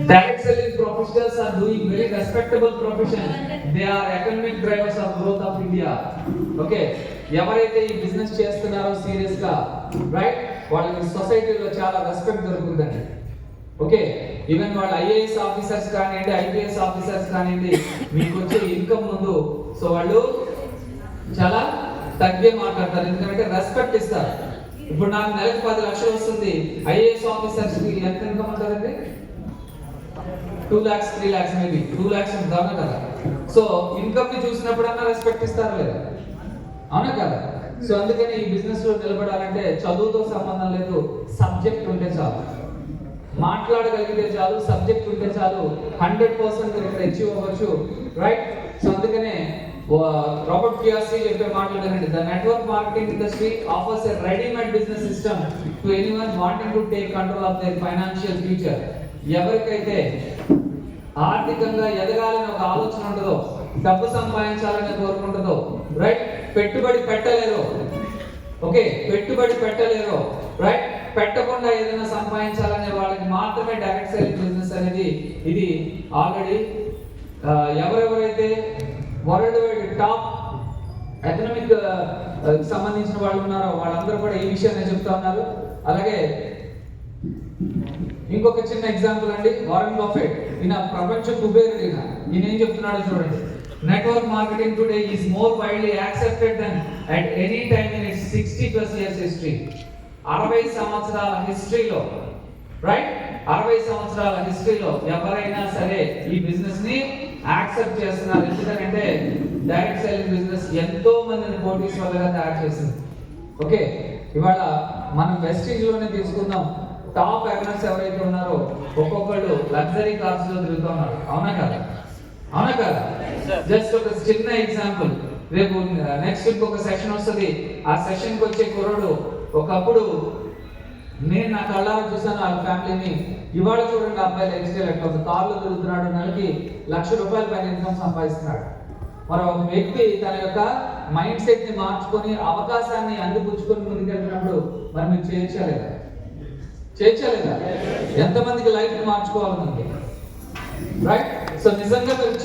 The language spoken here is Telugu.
Direct selling professionals are doing very respectable profession. They are economic drivers of growth of India. Okay. ఎవరైతే ఈ బిజినెస్ చేస్తున్నారో సీరియస్గా రైట్ వాళ్ళకి సొసైటీలో చాలా రెస్పెక్ట్ దొరుకుతుందండి ఓకే ఈవెన్ వాళ్ళ ఐఏఎస్ ఆఫీసర్స్ కానివ్వండి ఐపీఎస్ ఆఫీసర్స్ కానివ్వండి మీకు వచ్చే ఇన్కమ్ ముందు సో వాళ్ళు చాలా తగ్గే మాట్లాడతారు ఎందుకంటే రెస్పెక్ట్ ఇస్తారు ఇప్పుడు నాకు నెలకు పది లక్షలు వస్తుంది ఐఏఎస్ ఆఫీసర్స్ ఎంత income two lakhs three lakhs maybe two lakhs ఉంటుందా కదా. సో ఇన్కమ్ని చూసినప్పుడన్నా రెస్పెక్ట్ ఇస్తారా లేదా? అవునా కదా? సో అందుకని ఈ బిజినెస్లో నిలబడాలంటే చదువుతో సంబంధం లేదు సబ్జెక్ట్ ఉంటే చాలు. మాట్లాడగలిగితే చాలు సబ్జెక్ట్ ఉంటే చాలు హండ్రెడ్ పర్సెంట్ ఇక్కడ అచీవ్ అవ్వచ్చు రైట్ సో అందుకనే రాబర్ట్ కియాసి చెప్పే మాట్లాడారండి the network marketing industry offers a readymade business system to anyone wanting to take control of their financial future ఎవరికైతే ఆర్థికంగా ఎదగాలని ఒక ఆలోచన ఉండదో డబ్బు సంపాదించాలని కోరుకుంటుందో రైట్ పెట్టుబడి పెట్టలేరు. ఓకే పెట్టుబడి పెట్టలేరు. రైట్ పెట్టకుండా ఏదైనా సంపాదించాలనే వాళ్ళకి మాత్రమే డైరెక్ట్ సెల్లింగ్ బిజినెస్ అనేది ఇది ఆల్రెడీ ఎవరెవరైతే వరల్డ్ వైడ్ టాప్ ఎకనామిక్ సంబంధించిన వాళ్ళు ఉన్నారో వాళ్ళందరూ కూడా ఈ విషయాన్ని చెప్తా ఉన్నారు అలాగే ఇంకొక చిన్న ఎగ్జాంపుల్ అండి వారన్ బఫెట్ ఈయన ప్రపంచ కుబేరుడు ఈయన. నేను ఏం చెప్తున్నాడో చూడండి. Network marketing today is more widely accepted than at any time in its sixty plus years history అరవై సంవత్సరాల హిస్టరీలో రైట్ అరవై సంవత్సరాల హిస్టరీలో ఎవరైనా సరే ఈ బిజినెస్ని యాక్సెప్ట్ చేస్తున్నారు. ఎందుకంటే డైరెక్ట్ సెల్లింగ్ బిజినెస్ ఎంతో మందిని కోటీశ్వర్లుగా తయారు చేసింది. ఓకే ఇవాళ మనం వెస్టీజ్లోనే తీసుకుందాం. టాప్ ఎర్నర్స్ ఎవరైతే ఉన్నారో ఒక్కొక్కళ్ళు లగ్జరీ కార్స్లో తిరుగుతున్నారు అవునా కదా? అవునా కదా? జస్ట్ ఒక చిన్న ఎగ్జాంపుల్ రేపు నెక్స్ట్ ఇంకొక సెషన్ వస్తుంది. ఆ సెషన్కి వచ్చే కుర్రోడు ఒకప్పుడు నేను నా కళ్ళారా చూసాను వాళ్ళ ఫ్యామిలీని. ఇవాళ చూడండి అబ్బాయి లైఫ్ స్టైల్ ఎట్లా తిరుగుతున్నాడు నెలకి లక్ష రూపాయల పైన ఇన్కమ్ సంపాదిస్తున్నాడు. మరి ఒక వ్యక్తి తన యొక్క మైండ్ సెట్ని మార్చుకొని అవకాశాన్ని అందిపుచ్చుకొని ముందుకెళ్తున్నప్పుడు మరి మీరు చేయొచ్చలేదా చేయొచ్చలేదా ఎంతమందికి లైఫ్ని మార్చుకోవాలని రైట్ సో నిజంగా మీరు